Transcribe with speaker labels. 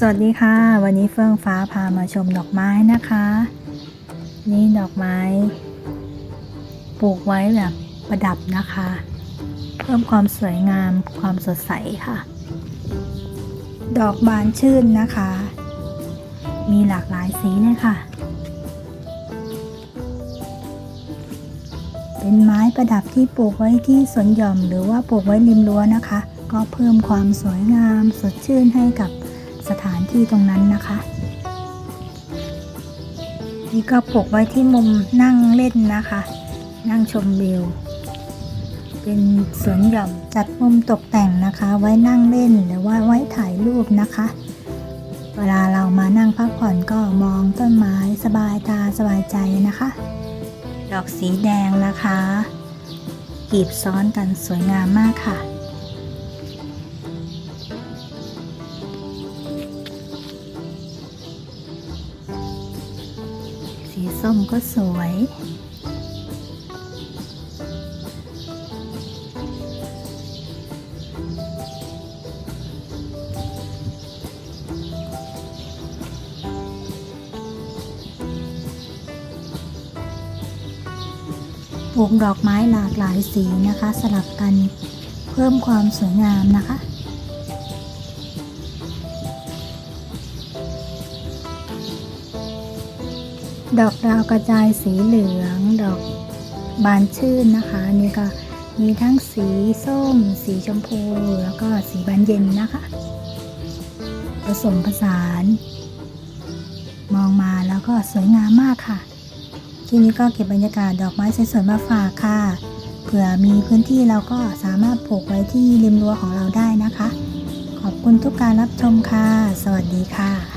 Speaker 1: สวัสดีค่ะ วันนี้เฟื่องฟ้าพามาชมดอกไม้นะคะ นี่ดอกไม้ ปลูกไว้แบบประดับนะคะ เพิ่มความสวยงามความสดใสค่ะ ดอกบานชื่นนะคะ มีหลากหลายสีเลยค่ะ เป็นไม้ประดับที่ปลูกไว้ที่สวนหย่อม หรือว่าปลูกไว้ริมรั้วนะคะ ก็เพิ่มความสวยงามสดชื่นให้กับ สถานที่ตรงนั้นนะคะ นี่ก็ปลูกไว้ที่มุมนั่งเล่นนะคะ นั่งชมวิว เป็นสวนหย่อมจัดมุมตกแต่งนะคะ ไว้นั่งเล่นหรือว่าไว้ถ่ายรูปนะคะ เวลาเรามานั่งพักผ่อนก็มองต้นไม้สบายตาสบายใจนะคะ ดอกสีแดงนะคะกีบซ้อนกันสวยงามมากค่ะ ส้มก็สวย ปลูกดอกไม้หลากหลายสีนะคะ สลับกันเพิ่มความสวยงามนะคะ ดอกดาวกระจายสีเหลือง ดอกบานชื่นนะคะนนี่ก็มีทั้งสีส้ม สีชมพู แล้วก็สีบานเย็นนะคะ ผสมผสาน มองมาแล้วก็สวยงามมากค่ะ ที่นี้ก็เก็บบรรยากาศดอกไม้สวยๆมาฝากค่ะ เผื่อมีพื้นที่เราก็สามารถปลูกไว้ที่ริมรั้วของเราได้นะคะ ขอบคุณทุกการรับชมค่ะ สวัสดีค่ะ